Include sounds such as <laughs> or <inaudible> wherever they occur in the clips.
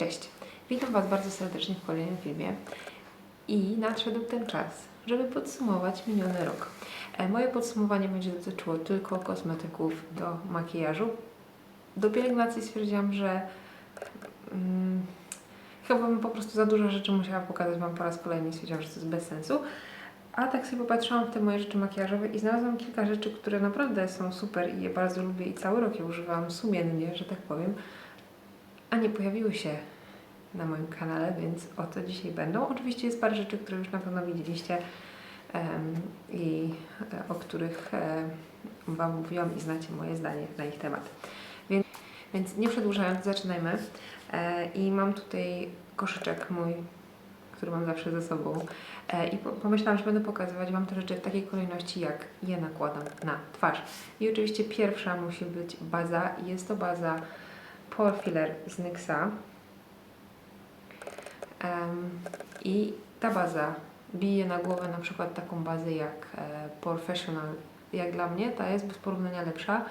Cześć, witam Was bardzo serdecznie w kolejnym filmie i nadszedł ten czas, żeby podsumować miniony rok. E, Moje podsumowanie będzie dotyczyło tylko kosmetyków do makijażu. Do pielęgnacji stwierdziłam, że mm, chyba bym po prostu za dużo rzeczy musiała pokazać Wam po raz kolejny i stwierdziłam, że to jest bez sensu. A tak sobie popatrzyłam w te moje rzeczy makijażowe i znalazłam kilka rzeczy, które naprawdę są super i je bardzo lubię i cały rok je używam sumiennie, że tak powiem, a nie pojawiły się na moim kanale, więc o to dzisiaj będą. Oczywiście jest parę rzeczy, które już na pewno widzieliście em, i e, o których e, Wam mówiłam i znacie moje zdanie na ich temat. Więc, więc nie przedłużając, zaczynajmy. E, I mam tutaj koszyczek mój, który mam zawsze ze sobą. E, I po- pomyślałam, że będę pokazywać Wam te rzeczy w takiej kolejności, jak je nakładam na twarz. I oczywiście pierwsza musi być baza. Jest to baza Pore Filler z NYXa. I ta baza bije na głowę na przykład taką bazę jak e, Professional. Jak dla mnie ta jest bez porównania lepsza.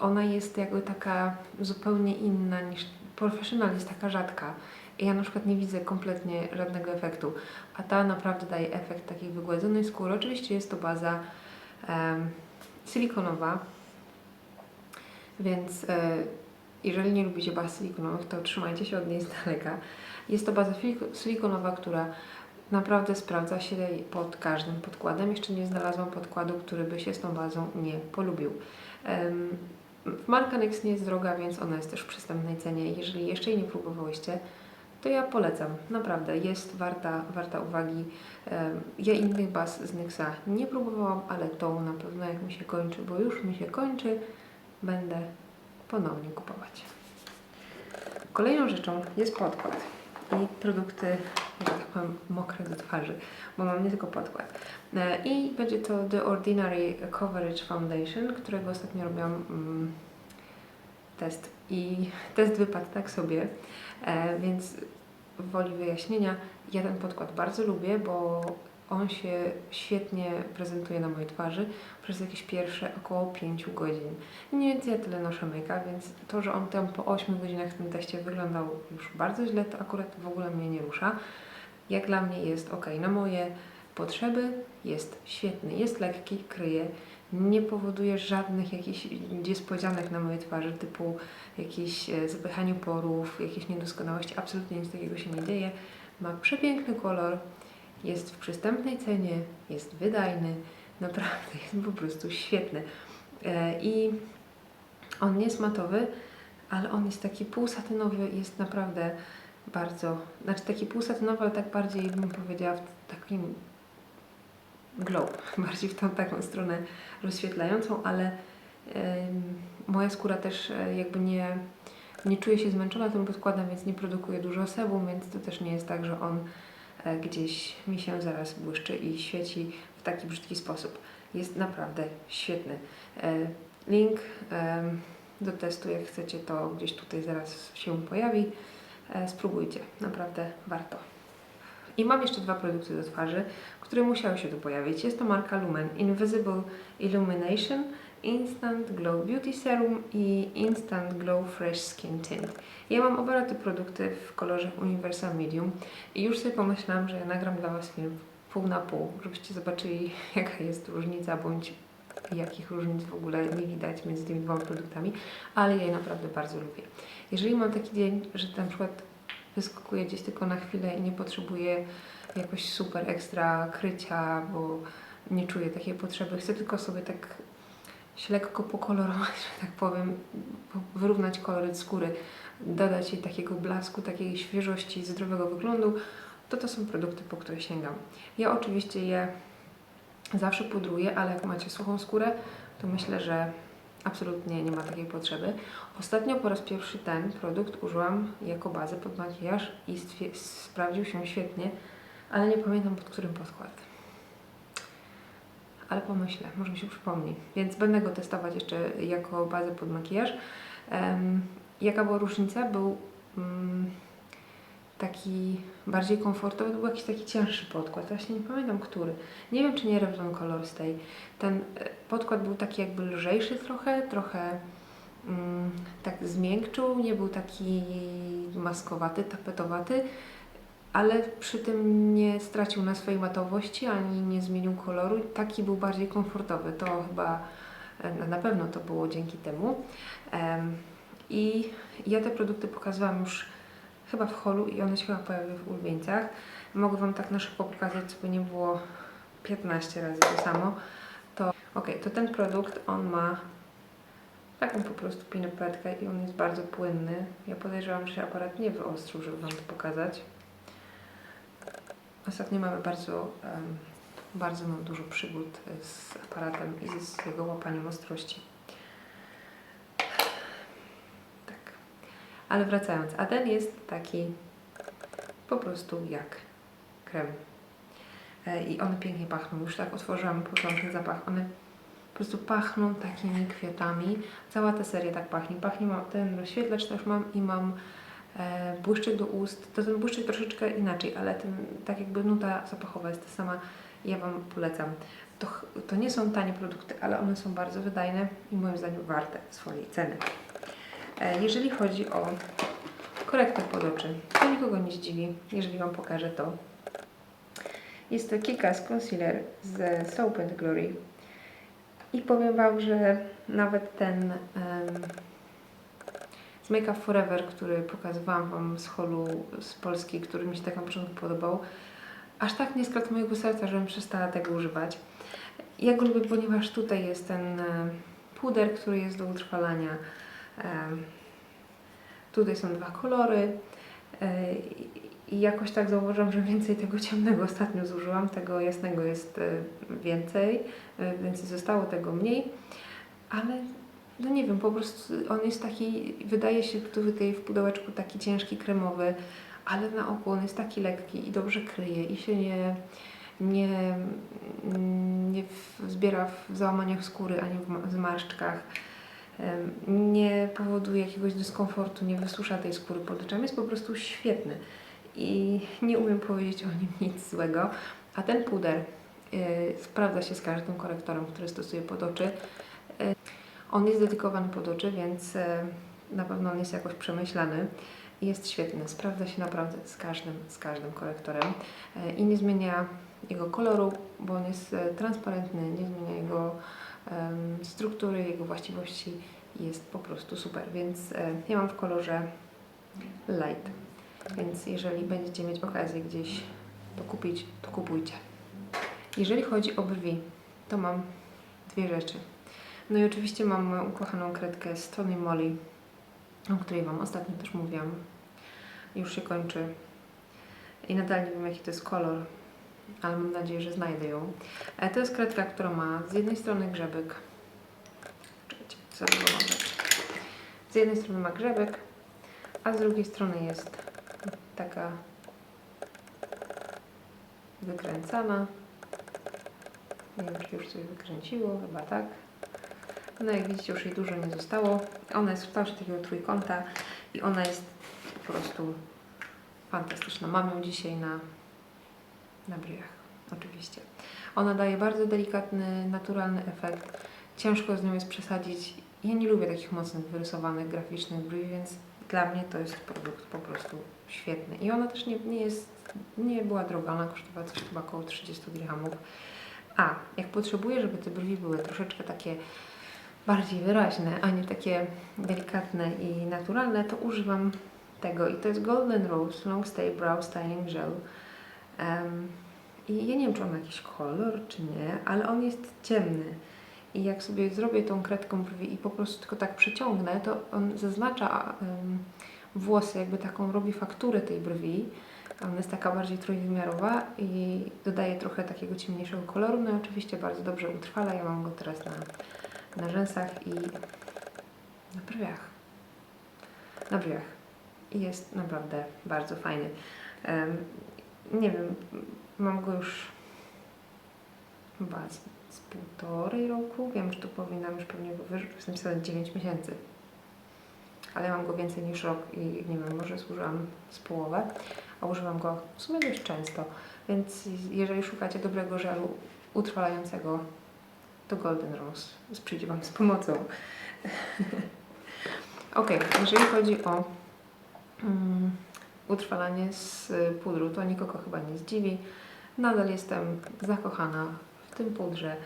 Ona jest jakby taka zupełnie inna niż Professional jest taka rzadka. I ja na przykład nie widzę kompletnie żadnego efektu, a ta naprawdę daje efekt takiej wygładzonej skóry. Oczywiście jest to baza silikonowa, więc e, jeżeli nie lubicie baz silikonowych, to trzymajcie się od niej z daleka. Jest to baza silikonowa, która naprawdę sprawdza się pod każdym podkładem. Jeszcze nie znalazłam podkładu, który by się z tą bazą nie polubił. Em, Marka NYX nie jest droga, więc ona jest też w przystępnej cenie. Jeżeli jeszcze jej nie próbowałyście, to ja polecam. Naprawdę jest warta, warta uwagi. Ja innych baz z NYXa nie próbowałam, ale tą na pewno jak mi się kończy, bo już mi się kończy, będę ponownie kupować. Kolejną rzeczą jest podkład i produkty, że tak powiem, mokre do twarzy, bo mam nie tylko podkład. E, I będzie to The Ordinary Coverage Foundation, którego ostatnio robiłam mm, test i <laughs> test wypadł tak sobie, e, więc woli wyjaśnienia, ja ten podkład bardzo lubię, bo on się świetnie prezentuje na mojej twarzy przez jakieś pierwsze około 5 godzin. Mniej więcej ja tyle noszę make więc to, że on tam po 8 godzinach w tym teście wyglądał już bardzo źle, to akurat w ogóle mnie nie rusza. Jak dla mnie jest ok. Na moje potrzeby jest świetny, jest lekki, kryje, nie powoduje żadnych jakichś niespodzianek na mojej twarzy, typu jakieś e, zapychaniu porów, jakieś niedoskonałości. Absolutnie nic takiego się nie dzieje. Ma przepiękny kolor, jest w przystępnej cenie, jest wydajny, naprawdę jest po prostu świetny. E, I on nie jest matowy, ale on jest taki półsatynowy, jest naprawdę bardzo, znaczy taki półsatynowy, ale tak bardziej bym powiedziała w takim glow, <laughs> bardziej w tą taką stronę rozświetlającą, ale moja skóra też e, jakby nie, nie czuje się zmęczona tym podkładem, więc nie produkuje dużo sebum, więc to też nie jest tak, że on gdzieś mi się zaraz błyszczy i świeci w taki brzydki sposób. Jest naprawdę świetny. E, Link do testu, jak chcecie, to gdzieś tutaj zaraz się pojawi. E, Spróbujcie, naprawdę warto. I mam jeszcze dwa produkty do twarzy, które musiały się tu pojawić. Jest to marka Lumen Invisible Illumination Instant Glow Beauty Serum i Instant Glow Fresh Skin Tint. Ja mam oba te produkty w kolorze Universal Medium i już sobie pomyślałam, że ja nagram dla Was film pół na pół, żebyście zobaczyli <laughs> jaka jest różnica, bądź jakich różnic w ogóle nie widać między tymi dwoma produktami, ale ja je naprawdę bardzo lubię. Jeżeli mam taki dzień, że na przykład wyskakuję gdzieś tylko na chwilę i nie potrzebuję jakoś super ekstra krycia, bo nie czuję takiej potrzeby, chcę tylko sobie tak się lekko pokolorować, że tak powiem, po- wyrównać koloryt skóry, dodać jej takiego blasku, takiej świeżości, zdrowego wyglądu, to to są produkty, po które sięgam. Ja oczywiście je zawsze pudruję, ale jak macie suchą skórę, to myślę, że absolutnie nie ma takiej potrzeby. Ostatnio po raz pierwszy ten produkt użyłam jako bazę pod makijaż i sprawdził się świetnie, ale nie pamiętam pod którym podkład. Ale pomyślę, może mi się przypomni. Więc będę go testować jeszcze jako bazę pod makijaż. Em, jaka była różnica? Był mm, taki bardziej komfortowy, to był jakiś taki cięższy podkład. Właśnie nie pamiętam który. Nie wiem, czy nie Revlon Color Stay. Ten e, podkład był taki jakby lżejszy trochę, trochę mm, tak zmiękczył, nie był taki maskowaty, tapetowaty, ale przy tym nie stracił na swojej matowości ani nie zmienił koloru. Taki był bardziej komfortowy. To chyba e, na pewno to było dzięki temu. Em, I ja te produkty pokazywałam już chyba w holu i one się chyba pojawiły w ulubieńcach. Mogę Wam tak na szybko pokazać, żeby nie było 15 razy to samo. To ok, to ten produkt on ma taką po prostu pinepetkę i on jest bardzo płynny. Ja podejrzewam, że aparat nie wyostrzył, żeby Wam to pokazać. Ostatnio mamy bardzo, bardzo mam dużo przygód z aparatem i z jego łapaniem ostrości. Tak. Ale wracając, a ten jest taki po prostu jak krem. E, I one pięknie pachną. Już tak otworzyłam, poczułam ten zapach. One po prostu pachną takimi kwiatami. Cała ta seria tak pachnie. Pachnie mam ten rozświetlacz też mam i mam e, błyszczyk do ust. To ten błyszczyk troszeczkę inaczej, ale ten, tak jakby nuta zapachowa jest ta sama. Ja Wam polecam. To, to nie są tanie produkty, ale one są bardzo wydajne i moim zdaniem warte swojej ceny. E, jeżeli chodzi o korektor pod oczy, to nikogo nie zdziwi, jeżeli Wam pokażę to. Jest to Kikas Concealer z Soap and Glory. I powiem Wam, że nawet ten em, Make Up Forever, który pokazywałam Wam z holu z Polski, który mi się tak na początku podobał, aż tak nie skradł mojego serca, żebym przestała tego używać. Ja go lubię, ponieważ tutaj jest ten e, puder, który jest do utrwalania. Em, Tutaj są dwa kolory. e, i- jakoś tak zauważyłam, że więcej tego ciemnego ostatnio zużyłam, tego jasnego jest e, więcej, e, więc zostało tego mniej. Ale no nie wiem, po prostu on jest taki, wydaje się tutaj w pudełeczku taki ciężki, kremowy, ale na oku on jest taki lekki i dobrze kryje i się nie, nie, nie zbiera w załamaniach skóry ani w ma- zmarszczkach. Nie powoduje jakiegoś dyskomfortu, nie wysusza tej skóry pod oczami, jest po prostu świetny. I nie umiem powiedzieć o nim nic złego. A ten puder y, sprawdza się z każdym korektorem, który stosuję pod oczy. Y, on jest dedykowany pod oczy, więc y, na pewno on jest jakoś przemyślany. I Jest świetny, sprawdza się naprawdę z każdym, z każdym korektorem y, i nie zmienia jego koloru, bo on jest y, transparentny, nie zmienia jego struktury, jego właściwości. Jest po prostu super, więc ja mam w kolorze light. Więc jeżeli będziecie mieć okazję gdzieś to kupić, to kupujcie. Jeżeli chodzi o brwi, to mam dwie rzeczy. No i oczywiście mam moją ukochaną kredkę z Tony Moly, o której Wam ostatnio też mówiłam. Już się kończy. I nadal nie wiem jaki to jest kolor, ale mam nadzieję, że znajdę ją. E, To jest kredka, która ma z jednej strony grzebek. Czekajcie, dać. Z jednej strony ma grzebek, a z drugiej strony jest taka wykręcana. Nie wiem, czy już coś wykręciło, chyba tak. No jak widzicie, już jej dużo nie zostało. Ona jest w kształcie takiego trójkąta i ona jest po prostu fantastyczna. Mam ją dzisiaj na, na bryjach, oczywiście. Ona daje bardzo delikatny, naturalny efekt. Ciężko z nią jest przesadzić. Ja nie lubię takich mocnych, wyrysowanych, graficznych brwi, więc dla mnie to jest produkt po prostu świetny. I ona też nie, nie jest, nie była droga, ona kosztowała coś chyba około 30 dirhamów. A, jak potrzebuję, żeby te brwi były troszeczkę takie bardziej wyraźne, a nie takie delikatne i naturalne, to używam tego. I to jest Golden Rose Long Stay Brow Styling Gel. Em, I ja nie wiem, czy on ma jakiś kolor, czy nie, ale on jest ciemny. I jak sobie zrobię tą kredką brwi i po prostu tylko tak przeciągnę, to on zaznacza em, włosy, jakby taką robi fakturę tej brwi. Ona jest taka bardziej trójwymiarowa i dodaje trochę takiego ciemniejszego koloru. No i oczywiście bardzo dobrze utrwala. Ja mam go teraz na, na rzęsach i na brwiach. Na brwiach. I jest naprawdę bardzo fajny. Em, nie wiem, mam go już chyba z, z półtorej roku. Wiem, że tu powinnam już pewnie go wyrzucić. Jest napisane 9 miesięcy. Ale mam go więcej niż rok i nie wiem, może zużyłam z połowę, a używam go w sumie dość często. Więc jeżeli szukacie dobrego żelu utrwalającego, to Golden Rose przyjdzie Wam z pomocą. <laughs> Ok, jeżeli chodzi o mm, utrwalanie z pudru, to nikogo chyba nie zdziwi. Nadal jestem zakochana w tym pudrze.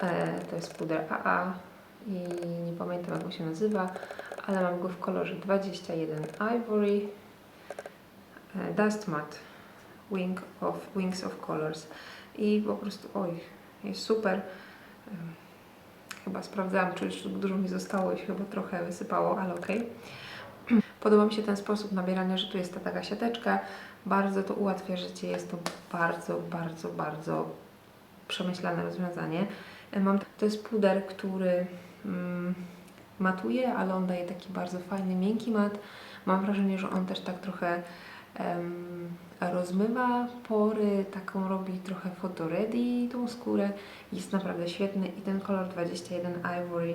E, to jest puder AA i nie pamiętam jak on się nazywa, ale mam go w kolorze 21 Ivory e, Dust Matte Wing of, Wings of Colors i po prostu oj, jest super. Chyba sprawdzałam, czy już dużo mi zostało i się chyba trochę wysypało, ale okej. <clears throat> Podoba mi się ten sposób nabierania, że tu jest ta taka siateczka. Bardzo to ułatwia życie. Jest to bardzo, bardzo, bardzo przemyślane rozwiązanie. Mam, to jest puder, który mm, matuje, ale on daje taki bardzo fajny, miękki mat. Mam wrażenie, że on też tak trochę rozmywa pory, taką robi trochę fotoready tą skórę. Jest naprawdę świetny i ten kolor 21 Ivory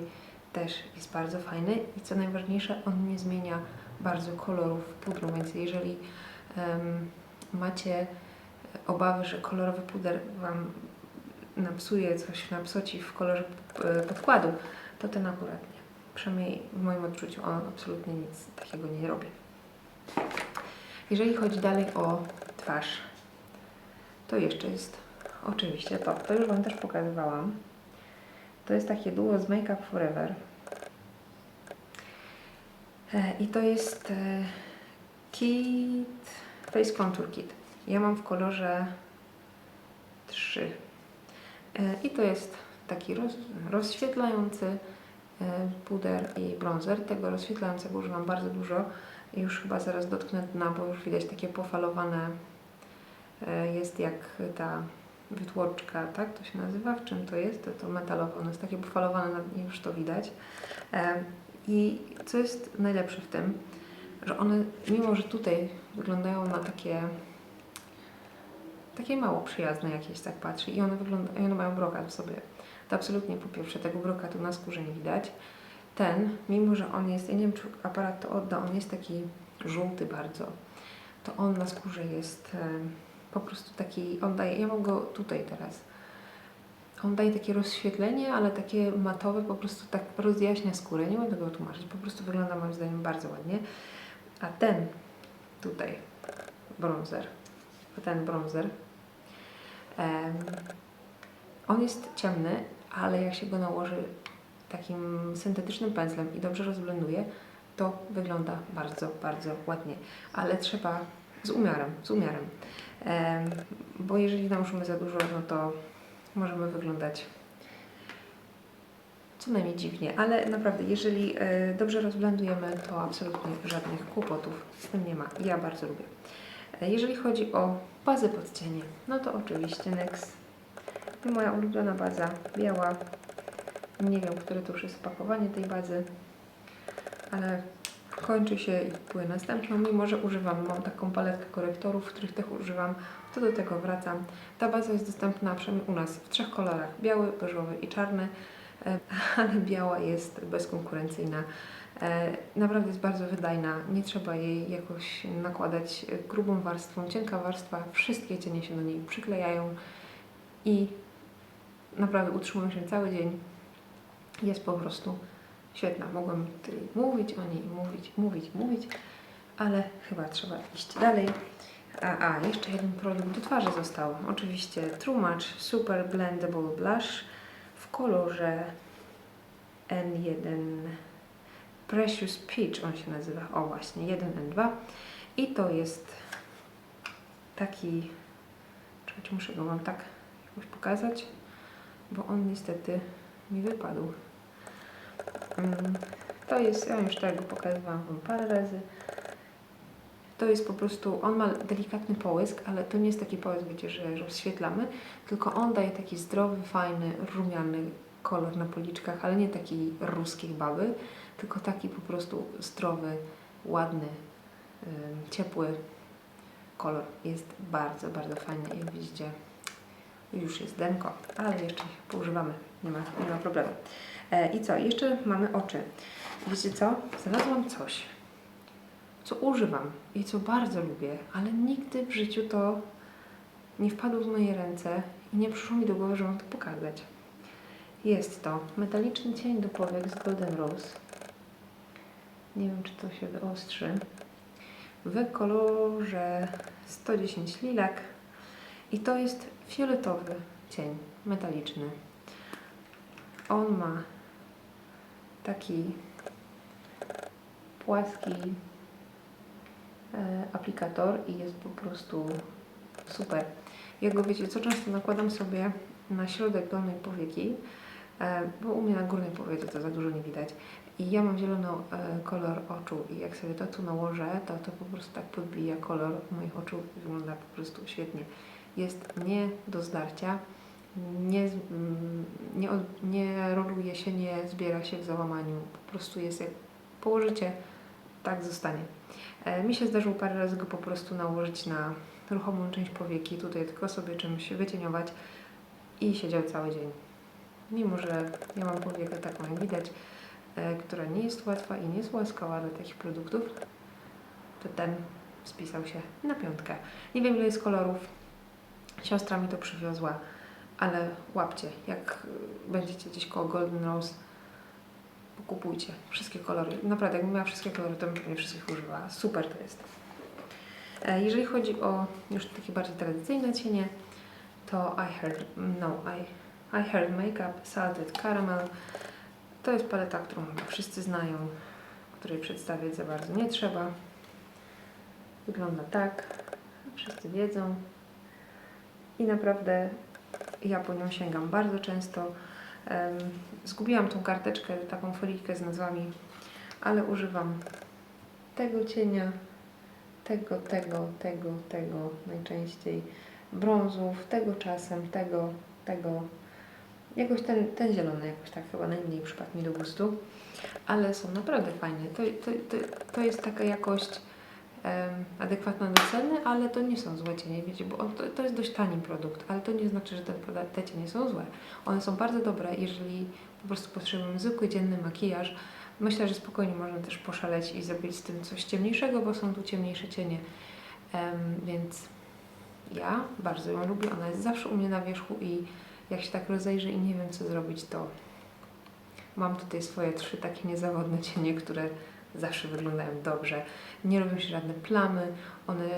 też jest bardzo fajny i co najważniejsze, on nie zmienia bardzo kolorów pudru, więc jeżeli em, macie obawy, że kolorowy puder Wam napsuje coś, napsoci w kolorze e, podkładu, to ten akurat nie. Przynajmniej w moim odczuciu on absolutnie nic takiego nie robi. Jeżeli chodzi dalej o twarz, to jeszcze jest oczywiście to. To już Wam też pokazywałam. To jest takie duo z Make Up Forever. E, I to jest e, Kit Face Contour Kit. Ja mam w kolorze 3. E, I to jest taki roz, rozświetlający puder i bronzer. Tego rozświetlającego używam bardzo dużo. Już chyba zaraz dotknę dna, bo już widać takie pofalowane e, jest jak ta wytłoczka, tak to się nazywa? W czym to jest? To, to metalowe, ono jest takie pofalowane, już to widać. E, I co jest najlepsze w tym, że one, mimo że tutaj wyglądają na takie takie mało przyjazne jakieś, tak patrzy i one i one mają brokat w sobie. To absolutnie po pierwsze tego brokatu na skórze nie widać. Ten, mimo że on jest, ja nie wiem czy aparat to odda, on jest taki żółty bardzo, to on na skórze jest em, po prostu taki, on daje, ja mam go tutaj teraz. On daje takie rozświetlenie, ale takie matowe, po prostu tak rozjaśnia skórę. Nie mogę tego tłumaczyć, po prostu wygląda moim zdaniem bardzo ładnie. A ten tutaj, bronzer, ten bronzer, on jest ciemny, ale jak się go nałoży takim syntetycznym pędzlem i dobrze rozblenduje, to wygląda bardzo, bardzo ładnie. Ale trzeba z umiarem, z umiarem. Em, bo jeżeli nałożymy za dużo, no to możemy wyglądać co najmniej dziwnie, ale naprawdę, jeżeli e, dobrze rozblendujemy, to absolutnie żadnych kłopotów z tym nie ma. Ja bardzo lubię. E, jeżeli chodzi o bazę pod cienie, no to oczywiście NYX. Moja ulubiona baza, biała. Nie wiem, które to już jest opakowanie tej bazy, ale kończy się i kupuje następną, mimo że używam, mam taką paletkę korektorów, których też używam, to do tego wracam. Ta baza jest dostępna przynajmniej u nas w trzech kolorach, biały, beżowy i czarny, e, ale biała jest bezkonkurencyjna. E, Naprawdę jest bardzo wydajna, nie trzeba jej jakoś nakładać grubą warstwą, cienka warstwa, wszystkie cienie się do niej przyklejają i naprawdę utrzymują się cały dzień. Jest po prostu świetna. Mogłam mówić o niej, mówić, mówić, mówić, ale chyba trzeba iść dalej. A, a jeszcze jeden produkt do twarzy został. Oczywiście True Match Super Blendable Blush w kolorze N1 Precious Peach on się nazywa. O właśnie, 1N2 i to jest taki czekajcie, muszę go wam tak jakoś pokazać, bo on niestety mi wypadł. Mm, To jest, ja już tego pokazywałam Wam parę razy. To jest po prostu, on ma delikatny połysk, ale to nie jest taki połysk, wiecie, że rozświetlamy, tylko on daje taki zdrowy, fajny, rumiany kolor na policzkach, ale nie taki ruskiej baby, tylko taki po prostu zdrowy, ładny, ciepły kolor. Jest bardzo, bardzo fajny. Jak widzicie, już jest denko, ale jeszcze poużywamy, nie ma, nie ma problemu. E, I co? Jeszcze mamy oczy. Wiecie co? Znalazłam coś, co używam i co bardzo lubię, ale nigdy w życiu to nie wpadło w moje ręce i nie przyszło mi do głowy, że mam to pokazać. Jest to metaliczny cień do powiek z Golden Rose. Nie wiem, czy to się wyostrzy. W kolorze 110 lilak. I to jest fioletowy cień metaliczny. On ma taki płaski e, aplikator i jest po prostu super. Ja go wiecie, co często nakładam sobie na środek dolnej powieki, e, bo u mnie na górnej powiece to za dużo nie widać. I ja mam zielony e, kolor oczu i jak sobie to tu nałożę, to to po prostu tak podbija kolor moich oczu i wygląda po prostu świetnie. Jest nie do zdarcia, nie, nie, nie roluje się, nie zbiera się w załamaniu. Po prostu jest jak położycie, tak zostanie. E, mi się zdarzyło parę razy go po prostu nałożyć na ruchomą część powieki, tutaj tylko sobie czymś wycieniować i siedział cały dzień. Mimo, że ja mam powiekę taką jak widać, e, która nie jest łatwa i nie jest łaskawa do takich produktów, to ten spisał się na piątkę. Nie wiem ile jest kolorów, siostra mi to przywiozła, ale łapcie, jak będziecie gdzieś koło Golden Rose, kupujcie wszystkie kolory. Naprawdę, jakbym miała wszystkie kolory, to bym pewnie wszystkich używała. Super to jest. E, Jeżeli chodzi o już takie bardziej tradycyjne cienie, to I Heard, no, I, I Heard Makeup Salted Caramel. To jest paleta, którą wszyscy znają, której przedstawiać za bardzo nie trzeba. Wygląda tak, wszyscy wiedzą. I naprawdę ja po nią sięgam bardzo często. Zgubiłam tą karteczkę, taką folijkę z nazwami, ale używam tego cienia, tego, tego, tego, tego najczęściej, brązów, tego czasem, tego, tego. Jakoś ten, ten zielony jakoś tak chyba najmniej przypadł mi do gustu, ale są naprawdę fajne. To, to, to, to jest taka jakość adekwatna do ceny, ale to nie są złe cienie, wiecie, bo on, to, to jest dość tani produkt, ale to nie znaczy, że te, cienie są złe. One są bardzo dobre, jeżeli po prostu potrzebujemy zwykły, dzienny makijaż. Myślę, że spokojnie można też poszaleć i zrobić z tym coś ciemniejszego, bo są tu ciemniejsze cienie. Em, więc ja bardzo ją lubię. Ona jest zawsze u mnie na wierzchu i jak się tak rozejrzę i nie wiem co zrobić, to mam tutaj swoje trzy takie niezawodne cienie, które zawsze wyglądają dobrze. Nie robią się żadne plamy, one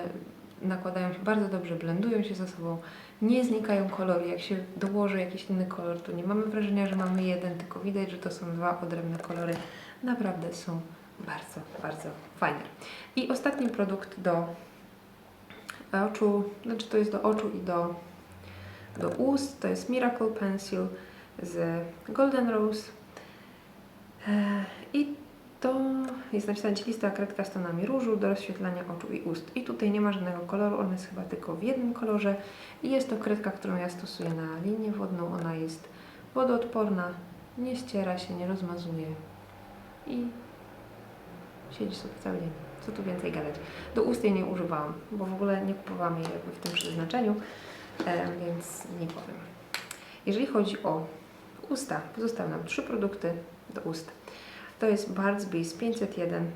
nakładają się bardzo dobrze, blendują się ze sobą, nie znikają kolory. Jak się dołoży jakiś inny kolor, to nie mamy wrażenia, że mamy jeden, tylko widać, że to są dwa odrębne kolory. Naprawdę są bardzo, bardzo fajne. I ostatni produkt do oczu, znaczy to jest do oczu i do, do ust, to jest Miracle Pencil z Golden Rose. E, I to jest napisane cielista kredka z tonami różu do rozświetlania oczu i ust. I tutaj nie ma żadnego koloru, ona jest chyba tylko w jednym kolorze. I jest to kredka, którą ja stosuję na linię wodną. Ona jest wodoodporna, nie ściera się, nie rozmazuje. I siedzi sobie cały dzień. Co tu więcej gadać? Do ust jej nie używałam, bo w ogóle nie kupowałam jej w tym przeznaczeniu, więc nie powiem. Jeżeli chodzi o usta, pozostały nam trzy produkty do ust. To jest Bart's Bees 501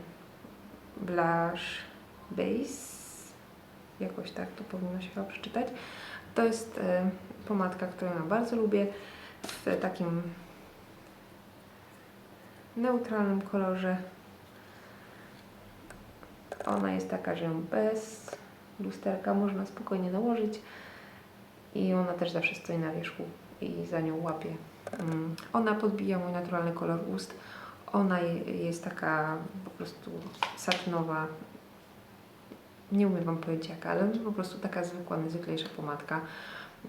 Blush Base. Jakoś tak to powinno się chyba przeczytać. To jest e, pomadka, którą ja bardzo lubię w takim neutralnym kolorze. Ona jest taka, że ją bez lusterka można spokojnie nałożyć i ona też zawsze stoi na wierzchu i za nią łapie. Mm, Ona podbija mój naturalny kolor ust. Ona je- jest taka po prostu satynowa. Nie umiem Wam powiedzieć jaka, ale po prostu taka zwykła, najzwyklejsza pomadka.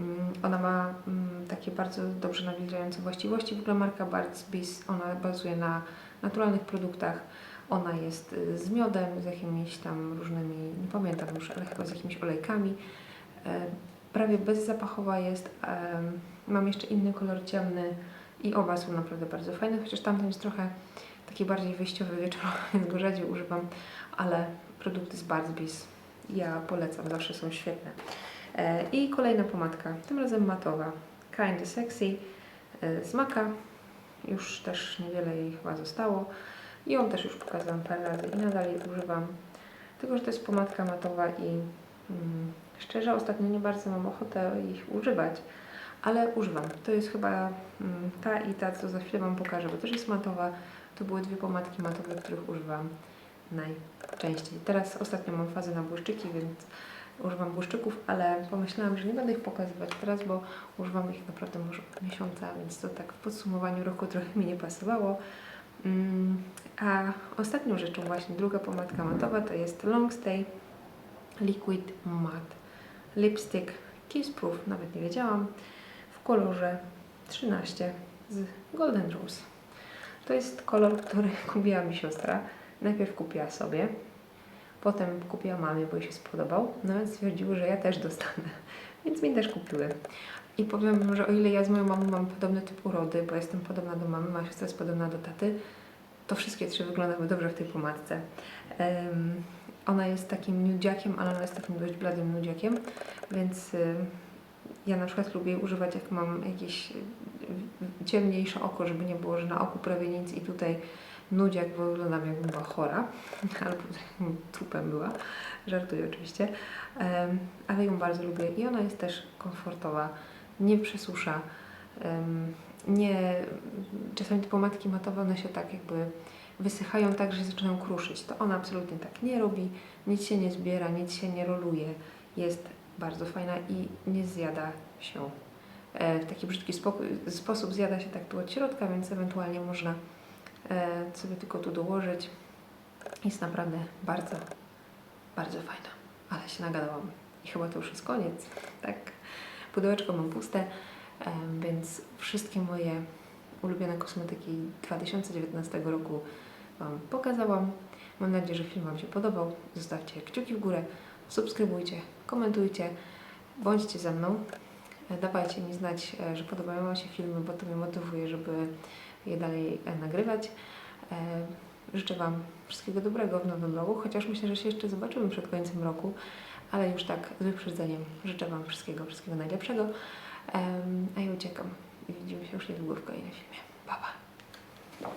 Mm, Ona ma mm, takie bardzo dobrze nawilżające właściwości. W ogóle marka Bart's Bees, ona bazuje na naturalnych produktach. Ona jest y, z miodem, z jakimiś tam różnymi, nie pamiętam już, ale chyba z jakimiś olejkami. E, Prawie bezzapachowa jest. em, Mam jeszcze inny kolor ciemny i oba są naprawdę bardzo fajne, chociaż tamten jest trochę taki bardziej wyjściowy wieczorowy, <laughs> więc go rzadziej używam, ale produkty z Bart's Bees ja polecam, zawsze są świetne. E, I kolejna pomadka, tym razem matowa, Kinda Sexy e, z Maka. Już też niewiele jej chyba zostało. I ją też już pokazałam parę razy i nadal jej używam. Tylko, że to jest pomadka matowa i mm, szczerze ostatnio nie bardzo mam ochotę ich używać, ale używam. To jest chyba mm, ta i ta, co za chwilę Wam pokażę, bo też jest matowa. To były dwie pomadki matowe, których używam najczęściej. Teraz ostatnio mam fazę na błyszczyki, więc używam błyszczyków, ale pomyślałam, że nie będę ich pokazywać teraz, bo używam ich naprawdę może od miesiąca, więc to tak w podsumowaniu roku trochę mi nie pasowało. Mm, A ostatnią rzeczą właśnie, druga pomadka matowa to jest Long Stay Liquid Matte Lipstick Kiss Proof, nawet nie wiedziałam, kolorze 13 z Golden Rose. To jest kolor, który <laughs> kupiła mi siostra. Najpierw kupiła sobie, potem kupiła mamie, bo jej się spodobał, no więc stwierdziły, że ja też dostanę, <laughs> więc mi też kupiły. I powiem, że o ile ja z moją mamą mam podobny typ urody, bo jestem podobna do mamy, moja siostra jest podobna do taty, to wszystkie trzy wyglądały dobrze w tej pomadce. Em, ona jest takim nudziakiem, ale ona jest takim dość bladym nudziakiem, więc ja na przykład lubię używać, jak mam jakieś y, ciemniejsze oko, żeby nie było, że na oku prawie nic i tutaj nudziak, bo wyglądam jakbym była chora, <laughs> albo <laughs> trupem była, żartuję oczywiście, ale ją bardzo lubię i ona jest też komfortowa, nie przesusza, nie, czasami te pomadki matowe, one się tak jakby wysychają tak, że się zaczynają kruszyć. To ona absolutnie tak nie robi, nic się nie zbiera, nic się nie roluje. Jest bardzo fajna i nie zjada się. E, W taki brzydki sposób zjada się tak tu od środka, więc ewentualnie można e, sobie tylko tu dołożyć. Jest naprawdę bardzo, bardzo fajna. Ale się nagadałam. I chyba to już jest koniec. Tak. Pudełeczko mam puste, em, więc wszystkie moje ulubione kosmetyki 2019 roku Wam pokazałam. Mam nadzieję, że film Wam się podobał. Zostawcie kciuki w górę, subskrybujcie, komentujcie, bądźcie ze mną. Dawajcie mi znać, e, że podobają Wam się filmy, bo to mnie motywuje, żeby je dalej e, nagrywać. E, Życzę Wam wszystkiego dobrego w nowym roku, chociaż myślę, że się jeszcze zobaczymy przed końcem roku, ale już tak z wyprzedzeniem życzę Wam wszystkiego, wszystkiego najlepszego. A ja uciekam widzimy się już niedługo w kolejnym filmie. Pa, pa.